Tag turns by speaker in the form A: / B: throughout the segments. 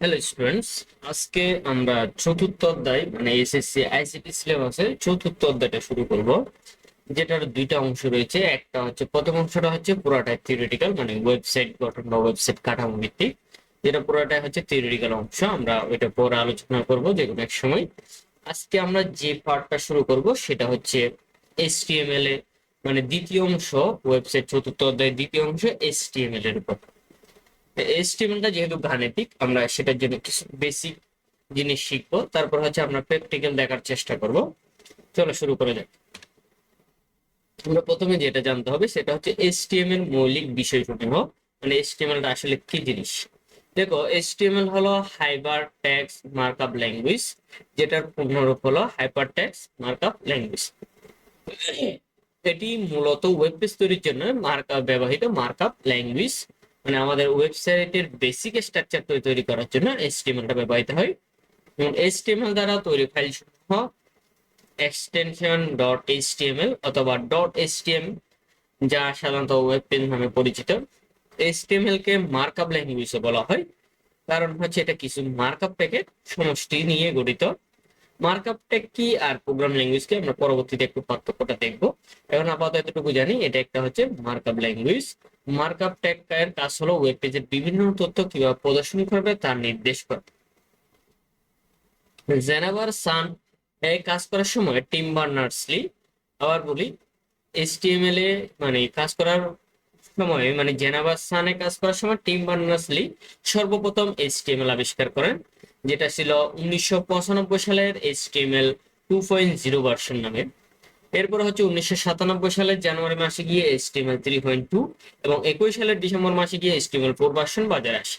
A: Hello students আজকে আমরা চতুর্থ অধ্যায় মানে এসএসসি আইসিটি সিলেবাসের চতুর্থ অধ্যায়টা শুরু করব, যেটার দুইটা অংশ রয়েছে। একটা হচ্ছে, প্রথম অংশটা হচ্ছে পুরাটাই থিওরিটিক্যাল মানে ওয়েবসাইট গঠন বা ওয়েবসাইট কাঠামো ভিত্তিক। যেটা পুরোটাই হচ্ছে থিওরিটিক্যাল অংশ। আমরা ওইটা পরে আলোচনা করব যে কোনো এক সময়। আজকে আমরা যে পার্টটা শুরু করব, সেটা হচ্ছে এসটিএমএল এ মানে দ্বিতীয় অংশ ওয়েবসাইট চতুর্থ অধ্যায়ের দ্বিতীয় অংশ এসটিএমএল এর উপর। এসটিএমএলটা যেহেতু গাণিতিক, আমরা সেটার জন্য কিছু বেসিক জিনিস শিখব। তারপর হচ্ছে আমরা প্র্যাকটিক্যাল দেখার চেষ্টা করব। চলো শুরু করে যাক। আমরা প্রথমে যেটা জানতে হবে, সেটা হচ্ছে এসটিএমএল মৌলিক বিষয়সমূহ। মানে এসটিএমএলটা আসলে কি জিনিস? দেখো এসটিএমএল হলো হাইপার ট্যাক্স মার্কআপ ল্যাঙ্গুয়েজ যেটার পূর্ণরূপ হলো হাইপার ট্যাক্স মার্কআপ ল্যাঙ্গুয়েজ এটি মূলত ওয়েব পেজ তৈরির জন্য মার্কআপ ব্যবহৃত মার্কআপ ল্যাঙ্গুয়েজ মানে আমাদের ওয়েবসাইটের বেসিক স্ট্রাকচার তৈরি করার জন্য এইচটিএমএলটা ব্যবহৃত হয়। এবং এইচটিএমএল দ্বারা তৈরি ফাইল সমূহ এক্সটেনশন ডট এইচটিএমএল অথবা ডট এইচটিএম যা সাধারণত ওয়েব পেজ নামে পরিচিত। এইচটিএমএল কে মার্কআপ ল্যাঙ্গুয়েজও বলা হয়। কারণ হচ্ছে এটা কিছু মার্কআপ প্যাকেট সমষ্টি নিয়ে গঠিত। মার্কআপ টেক কি আর প্রোগ্রাম ল্যাঙ্গুয়েজ কি আমরা পরবর্তীতে একটু পার্থক্যটা দেখব। এখন আপাতত এতটুকু জানি, এটা একটা হচ্ছে মার্কআপ ল্যাঙ্গুয়েজ মার্কআপ এর কাজ হলো ওয়েব পেজের বিভিন্ন তথ্য কীভাবে প্রদর্শন করবে তার নির্দেশ করে জেনাভার সান এই কাজ করার সময় টিম বার্নার্সলি আবার বলি এইচটিএমএল এ মানে কাজ করার সময় মানে জেনাভার সানে কাজ করার সময় টিম বার্নার্সলি সর্বপ্রথম এইচটিএমএল আবিষ্কার করেন, যেটা ছিল উনিশশো পঁচানব্বই সালের HTML two point zero version নামে। এরপর হচ্ছে উনিশশো সাতানব্বই সালের জানুয়ারি মাসে গিয়ে এসটিএমএল থ্রি পয়েন্ট টু এবং একুশ সালের ডিসেম্বর মাসে গিয়ে এসটিএমএল ফোর ভার্সন বাজারে আসে।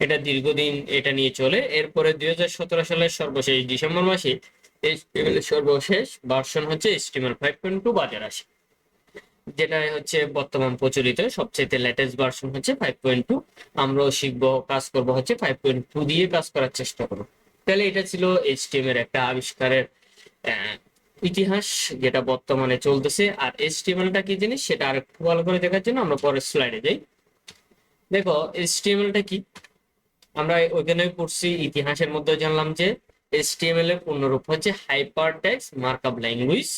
A: এটা দীর্ঘদিন এটা নিয়ে চলে। এরপরে দুই হাজার সতেরো সালের সর্বশেষ ডিসেম্বর মাসে সর্বশেষ ভার্সন হচ্ছে এসটিএমএল ফাইভ পয়েন্ট টু বাজারে আসে। যেটা হচ্ছে বর্তমান প্রচলিত সবচেয়ে লেটেস্ট ভার্সন হচ্ছে ফাইভ পয়েন্ট টু আমরাও শিখব, কাজ করব, হচ্ছে ফাইভ পয়েন্ট টু দিয়ে কাজ করার চেষ্টা করব। তাহলে এটা ছিল এইচটিএম এর একটা আবিষ্কারের ইতিহাস যেটা বর্তমানে চলতেছে, আর এইচটিএমএলটা কি জিনিস সেটা আর একটু ভালো করে দেখার জন্য আমরা পরের স্লাইডে যাই। দেখো এইচটিএমএলটা কি? আমরা ওইখানে পড়ছি ইতিহাসের মধ্যে জানলাম যে এইচটিএমএল এর পূর্ণরূপ হচ্ছে হাইপার টেক্সট মার্কআপ ল্যাঙ্গুয়েজ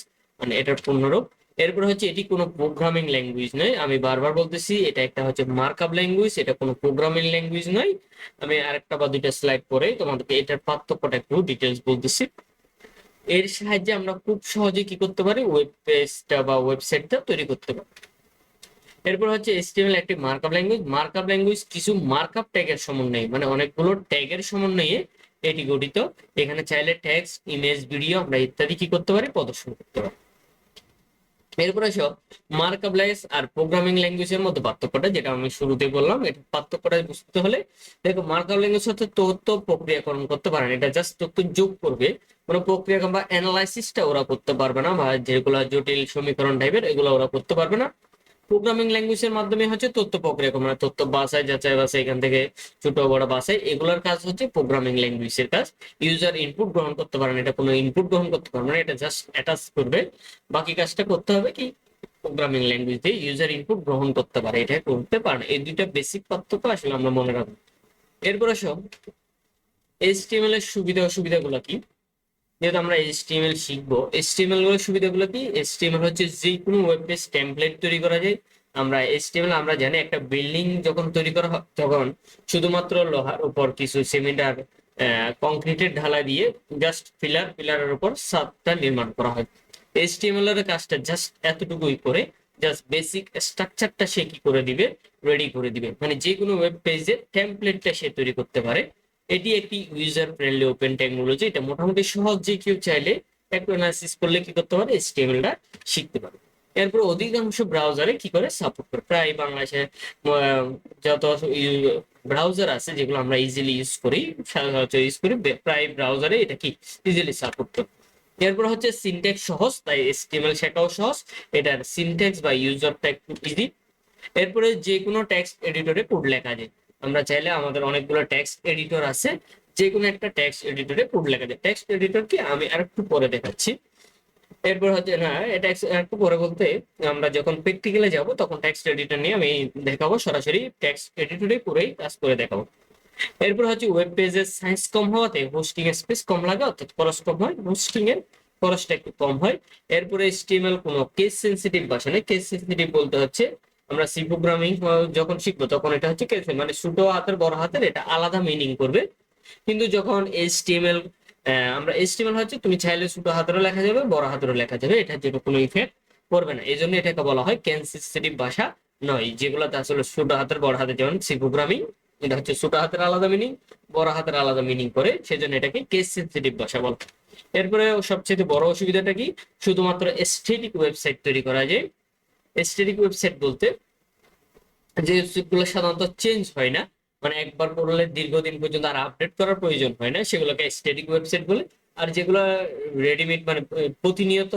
A: মানে এটার পূর্ণরূপ। এরপর হচ্ছে এটি কোনো প্রোগ্রামিং ল্যাঙ্গুয়েজ নয়। আমি বারবার বলতেছি, এটা একটা হচ্ছে মার্কআপ ল্যাঙ্গুয়েজ এটা কোনো প্রোগ্রামিং ল্যাঙ্গুয়েজ নয়। আমি আরেকটা বা দুইটা স্লাইড পরে তোমাদেরকে এটার পার্থক্যটা একটু ডিটেলস বলতেছি। এর সাহায্যে আমরা খুব সহজে কি করতে পারি? ওয়েব পেজটা বা ওয়েবসাইটটা তৈরি করতে পারি। এরপর হচ্ছে এসটিএমএল একটি মার্কআপ ল্যাঙ্গুয়েজ মার্কআপ ল্যাঙ্গুয়েজ কিছু মার্কআপ ট্যাগের সমন্বয়ে মানে অনেকগুলো ট্যাগের সমন্বয়ে এটি গঠিত। এখানে চাইলে টেক্সট ইমেজ ভিডিও আমরা ইত্যাদি কি করতে পারি? প্রদর্শন করতে পারি। এরপরে আসো মার্কআপ আর প্রোগ্রামিং ল্যাঙ্গুয়েজের মধ্যে পার্থক্যটা, যেটা আমি শুরুতে বললাম, এটা পার্থক্যটা বুঝতে হলে দেখো মার্কআপ ল্যাঙ্গুয়েজ হচ্ছে তথ্য প্রক্রিয়াকরণ করতে পারে না, এটা জাস্ট তথ্য যোগ করবে। কোনো প্রক্রিয়াকরণ বা অ্যানালাইসিসটা ওরা করতে পারবে না, বা যেগুলো জটিল সমীকরণ টাইপের এগুলো ওরা করতে পারবে না। প্রোগ্রামিং ল্যাঙ্গুয়েজের মাধ্যমে হচ্ছে তথ্য প্রক্রিয়া মানে তথ্য বাসায় যাচাই বাসায় এখান থেকে ছোট, বড় বাসাই এগুলোর কাজ হচ্ছে প্রোগ্রামিং ল্যাঙ্গুয়েজের কাজ। ইউজার ইনপুট গ্রহণ করতে পারে না এটা কোনো ইনপুট গ্রহণ করতে পারবে না, এটা জাস্ট অ্যাটাচ করবে। বাকি কাজটা করতে হবে কি? প্রোগ্রামিং ল্যাঙ্গুয়েজ দিয়ে ইউজার ইনপুট গ্রহণ করতে পারে, এটা করতে পারে। না এই দুইটা বেসিক পার্থক্য আসলে আমরা মনে রাখব। এরপর সব এইচটিএমএল এর সুবিধা, অসুবিধাগুলো কি? যেহেতু আমরা এইচটিএমএল শিখব এইচটিএমএল এর সুবিধাগুলো কি? এইচটিএমএল হচ্ছে যে কোনো ওয়েব পেজ টেমপ্লেট তৈরি করা যায়। আমরা এইচটিএমএল আমরা জানি একটা বিল্ডিং যখন তৈরি করা হয়, তখন শুধুমাত্র লোহার উপর কিছু সিমেন্ট আর কংক্রিটের ঢালা দিয়ে জাস্ট পিলার পিলারের উপর ছাদটা নির্মাণ করা হয়। এইচটিএমএল এর কাজটা জাস্ট এতটুকুই করে জাস্ট বেসিক স্ট্রাকচারটা সে কি করে দিবে? রেডি করে দিবে। মানে যে কোনো ওয়েব পেজে টেমপ্লেটটা সে তৈরি করতে পারে। এটি একটি ইউজার ফ্রেন্ডলি ওপেন টেকনোলজি এটা মোটামুটি সহজ কেউ চাইলে একটু অ্যানালাইসিস করলে কি করতে পারে? এইচটিএমএলটা শিখতে পারে। এরপর অধিকাংশ ব্রাউজারে কি করে? সাপোর্ট করে। প্রায় বাংলাদেশে যত ব্রাউজার আছে, যেগুলো আমরা ইজিলি ইউজ করি, সাধারণত ইউজ করি প্রায় ব্রাউজারে এটা কি? ইজিলি সাপোর্ট করে। এরপর হচ্ছে সিনট্যাক্স সহজ, তাই এসটিএমএল শেখাও সহজ, এটার সিনট্যাক্স বা ইউজার ট্যাগ ইজি এরপরে যে কোনো টেক্সট এডিটরে কোড লেখা যায়। আমরা চাইলে আমাদের অনেকগুলো টেক্সট এডিটর আছে যে কোনো একটা টেক্সট এডিটরে কোড লেখা যায়। টেক্সট এডিটর কি আমি আরেকটু পরে দেখাচ্ছি। এরপর হচ্ছে, না, এটা একটু পরে বলতে আমরা যখন প্র্যাকটিক্যালে যাব, তখন টেক্সট এডিটর নিয়ে আমি দেখাবো, সরাসরি টেক্সট এডিটরে করেই কাজ করে দেখাবো। এরপর হচ্ছে ওয়েব পেজের সাইজ কম হওয়াতে হোস্টিং এর স্পেস কম লাগে, অর্থাৎ খরচ কম হয় হোস্টিং এর খরচটা একটু কম হয়। এরপরে HTML কোনো কেস সেন্সিটিভ ভাষা নেই। কেস সেন্সিটিভ বলতে হচ্ছে আমরা সি প্রোগ্রামিং যখন শিখব তখন এটা হচ্ছে কেস মানে ছোট হাতের বড় হাতের এটা আলাদা মিনিং করবে। কিন্তু যখন আহ, আমরা HTML হচ্ছে তুমি চাইলে ছোট হাতেরও লেখা যাবে বড় হাতেরও লেখা যাবে এটা যেটা কোনো ইফেক্ট করবে না। এই জন্য এটাকে বলা হয় সেন্সিটিভ ভাষা নয় যেগুলোতে আসলে ছোট হাতের বড় হাতের যেমন সি প্রোগ্রামিং এটা হচ্ছে ছোট হাতের আলাদা মিনিং বড় হাতের আলাদা মিনিং করে সেজন্য এটাকে কেস সেন্সিটিভ ভাষা বলা। এরপরে সবচেয়ে বড় অসুবিধাটা কি? শুধুমাত্র এস্থেটিক ওয়েবসাইট তৈরি করা যায়। এস্থেটিক ওয়েবসাইট বলতে যে ওয়েবসাইটগুলো সাধারণত চেঞ্জ হয় না মানে একবার করলে দীর্ঘদিন পর্যন্ত আর আপডেট করার প্রয়োজন হয় না, সেগুলোকে স্ট্যাটিক ওয়েবসাইট বলে। আর যেগুলো রেডিমেড মানে প্রতিনিয়ত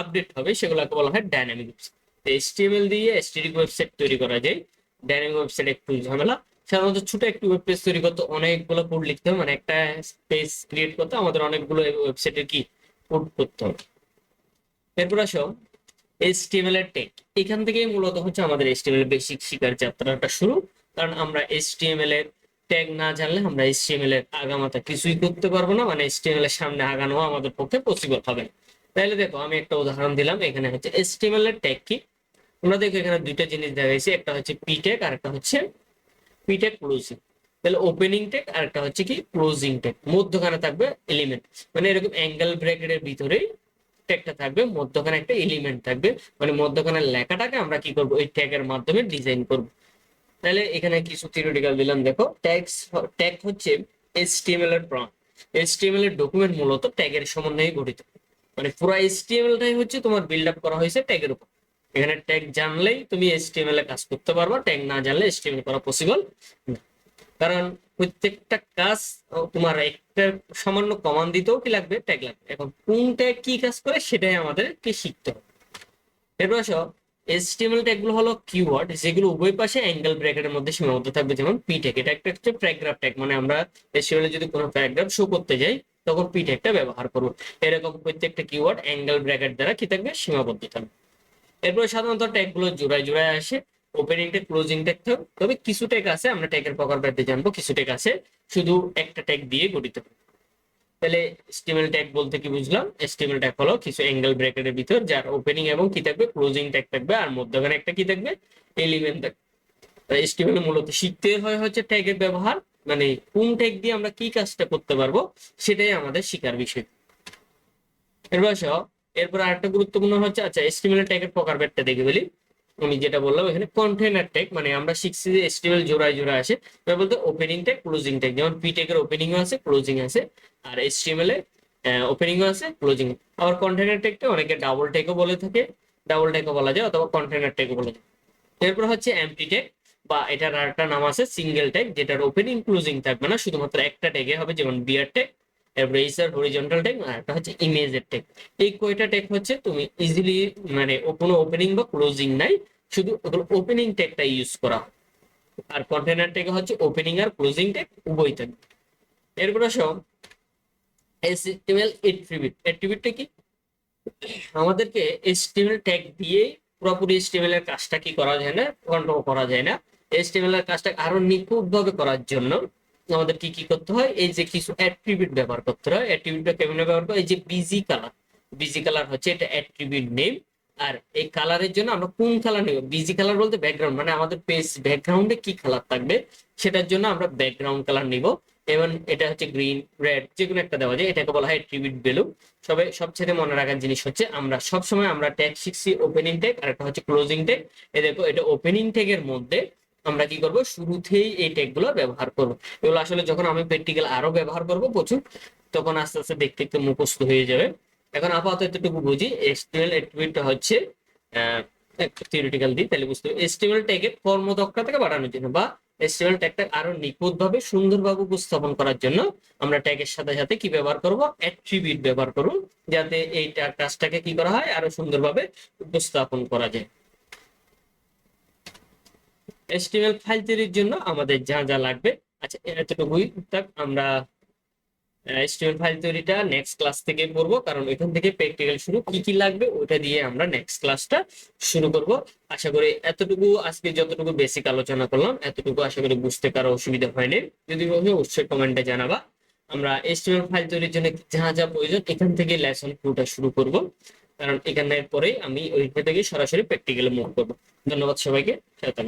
A: আপডেট হবে, সেগুলোকে বলা হয় ডাইনামিক ওয়েবসাইট এইচটিএমএল দিয়ে স্ট্যাটিক ওয়েবসাইট তৈরি করা যায়। ডাইনামিক ওয়েবসাইট একটু ঝামেলা। সাধারণত ছোট একটি ওয়েব পেজ তৈরি করতে অনেকগুলো কোড লিখতে হবে মানে একটা পেজ ক্রিয়েট করতে আমাদের অনেকগুলো ওয়েবসাইটের কি কোড করতে হবে। এরপর আসো HTML এর টেক এখান থেকেই মূলত হচ্ছে আমাদের HTML বেসিক শিকার যাত্রাটা শুরু। কারণ আমরা HTML এর ট্যাগ না জানলে আমরা HTML এর আগামাতা কিছুই করতে পারব না। মানে HTML এর সামনে আগানো আমাদের পক্ষে পসিবল হবে না। তাহলে দেখো, আমি একটা উদাহরণ দিলাম। এখানে হচ্ছে HTML এর ট্যাগ কি? তোমরা দেখো এখানে দুইটা জিনিস দেখাইছি একটা হচ্ছে পি ট্যাগ আর একটা হচ্ছে পি ট্যাগ ক্লোজিং তাহলে ওপেনিং ট্যাগ আর একটা হচ্ছে কি? ক্লোজিং ট্যাগ মধ্যখানে থাকবে এলিমেন্ট মানে এরকম অ্যাঙ্গেল ব্র্যাকেটের ভিতরেই ট্যাগটা থাকবে, মধ্যখানে একটা এলিমেন্ট থাকবে। মানে মধ্যখানে লেখাটাকে আমরা কি করব? ওই ট্যাগের মাধ্যমে ডিজাইন করব। তাহলে এখানে কিছু থিওরিটিক্যাল দিলাম, দেখো। ট্যাগস ট্যাগ হচ্ছে HTML এর প্রম HTML এর ডকুমেন্ট মূলত ট্যাগের সমন্বয়ে গঠিত। মানে পুরো HTML টাই হচ্ছে তোমার বিল্ড আপ করা হয়েছে ট্যাগের উপর। এখানে ট্যাগ জানলেই তুমি HTML এ কাজ করতে পারবা ট্যাগ না জানলে HTML করা পসিবল না। কারণ প্রত্যেকটা কাজ তোমার একটা সামান্য কমান্ড দিতেও কি লাগবে? ট্যাগ লাগবে। এখন কোন ট্যাগ কি কাজ করে সেটাই আমাদেরকে শিখতে হবে। এরপর আসো, HTML ট্যাগগুলো হলো কিওয়ার্ড যেগুলো উভয় পাশে অ্যাঙ্গেল ব্র্যাকেটের মধ্যে সীমাবদ্ধ থাকবে, যেমন পি ট্যাগ এটা একটা হচ্ছে প্যারাগ্রাফ ট্যাগ মানে আমরা HTML এ যদি কোনো প্যারাগ্রাফ শো করতে যাই, তখন পি ট্যাগটা ব্যবহার করব। এরকম প্রত্যেকটা কিওয়ার্ড অ্যাঙ্গেল ব্র্যাকেট দ্বারা কি থাকবে? সীমাবদ্ধ থাকবে। এরপর সাধারণত ট্যাগগুলো জোড়ায় জোড়ায় আসে। ওপেনিং ট্যাগ ক্লোজিং ট্যাগ তবে কিছু ট্যাগ আছে, আমরা ট্যাগের প্রকার ব্যাপারে জানব, কিছু ট্যাগ আছে। শুধু একটা ট্যাগ দিয়ে গঠিত। তাহলে স্টিমেল ট্যাগ বলতে কি বুঝলাম? স্টিমেল ট্যাগ হলো কিছু অ্যাঙ্গেল ব্র্যাকেটের ভিতর, যার ওপেনিং এবং কি থাকবে? ক্লোজিং ট্যাগ থাকবে, আর মধ্যখানে একটা কি থাকবে? এলিমেন্ট থাকবে। স্টিমেল মূলত শিখতে হয় হচ্ছে ট্যাগের ব্যবহার মানে কোন ট্যাগ দিয়ে আমরা কি কাজটা করতে পারব, সেটাই আমাদের শিকার বিষয়। এরপর এরপর আরেকটা গুরুত্বপূর্ণ হচ্ছে আচ্ছা এস্টিমেল ট্যাগের প্রকার ব্যাটটা দেখে বলি আমি যেটা বললাম, এখানে কন্টেনার ট্যাগ মানে আমরা শিখছি যে এস্টিমেল জোড়ায় জোড়ায় আসে, এবার বলতে ওপেনিং ট্যাগ ক্লোজিং ট্যাগ যেমন পি ট্যাগের ওপেনিংও আছে ক্লোজিং আছে, আর এস্টিমেল এ ওপেনিংও আছে ক্লোজিং আবার কন্টেনার ট্যাগটা অনেকে ডাবল ট্যাগও বলে থাকে ডাবল ট্যাগও বলা যায়, অথবা কন্টেনার ট্যাগও বলা যায় এরপর হচ্ছে এমটি ট্যাগ বা এটার আরেকটা নাম আছে সিঙ্গেল ট্যাগ যেটার ওপেনিং ক্লোজিং থাকবে না, শুধুমাত্র একটা ট্যাগে হবে, যেমন BR tag HR horizontal tag আর একটা হচ্ছে ইমেজের ট্যাগ এই কয়টা ট্যাগ হচ্ছে? তুমি ইজিলি মানে কোনো ওপেনিং বা ক্লোজিং নাই, শুধু ওপেনিং ট্যাগটা ইউজ করা। আর কন্টেনার ট্যাগ হচ্ছে ওপেনিং আর ক্লোজিং ট্যাগ উভয় থাকবে এরপর আসো, HTML এট্রিবিউট এট্রিবিউটটা কি? আমাদেরকে HTML ট্যাগ দিয়ে পুরোপুরি HTML এর কাজটা কি করা যায় না? কন্ট্রোল করা যায় না। HTML এর কাজটা আরও নিখুঁত ভাবে করার জন্য আমাদের কি কি করতে হয়? এই যে কিছু অ্যাট্রিবিউট ব্যবহার করতে হয়। অ্যাট্রিবিউটটা কেমন ব্যবহার করে এই যে বিজি কালার বিজি কালার হচ্ছে এটা অ্যাট্রিবিউট নেম আর এই কালারের জন্য আমরা কোন কালার নেব? বিজি কালার বলতে ব্যাকগ্রাউন্ড মানে আমাদের পেজ ব্যাকগ্রাউন্ডে কি কালার থাকবে? সেটার জন্য আমরা ব্যাকগ্রাউন্ড কালার নিব। এবং এটা হচ্ছে গ্রিন রেড যে কোনো একটা দেওয়া যায়। এটাকে বলা হয় অ্যাট্রিবিউট ভ্যালু তবে সবচেয়ে মনে রাখার জিনিস হচ্ছে আমরা সবসময় আমরা ট্যাগ শিখছি ওপেনিং ট্যাগ আর একটা হচ্ছে ক্লোজিং ট্যাগ এ দেখো, এটা ওপেনিং ট্যাগের মধ্যে আমরা কি করব? শুরুতেই এই ট্যাগগুলো ব্যবহার করব। এগুলো আসলে যখন আমি প্র্যাকটিক্যাল আরও ব্যবহার করব প্রচুর, তখন আস্তে আস্তে দেখতে একটু মুখস্থ হয়ে যাবে। এখন আপাতত এতটুকু বুঝি, এসটিএল অ্যাট্রিবিউটটা হচ্ছে থিওরিটিক্যাল দিই, তাহলে বুঝতে হবে এসটিএল ট্যাগের কর্মদক্ষতাকে বাড়ানোর জন্য বা এসটিএল ট্যাগটা আরও নিখুঁতভাবে সুন্দরভাবে উপস্থাপন করার জন্য আমরা ট্যাগের সাথে সাথে কি ব্যবহার করব? অ্যাট্রিবিউট ব্যবহার করব, যাতে এই কাজটাকে কি করা হয়? আরও সুন্দরভাবে উপস্থাপন করা যায়। HTML ফাইল তৈরির জন্য আমাদের যা যা লাগবে। আচ্ছা এতটুকুই থাক আমরা এসটিএমএল ফাইল তৈরিটা নেক্সট ক্লাস থেকে পড়ব কারণ এখান থেকে প্র্যাকটিক্যাল শুরু। কি কি লাগবে ওটা দিয়ে আমরা নেক্সট ক্লাসটা শুরু করব। আশা করি এতটুকু, আজকে যতটুকু বেসিক আলোচনা করলাম, এতটুকু আশা করি বুঝতে কারও অসুবিধা হয়নি। যদি হয় অবশ্যই কমেন্টে জানাবা। আমরা এসটিএমএল ফাইল তৈরির জন্য যা যা প্রয়োজন, এখান থেকে লেসন টুটা শুরু করব। কারণ এখানের পরে আমি ওইখান থেকে সরাসরি প্র্যাকটিক্যালে মুভ করব। ধন্যবাদ সবাইকে। সাথে।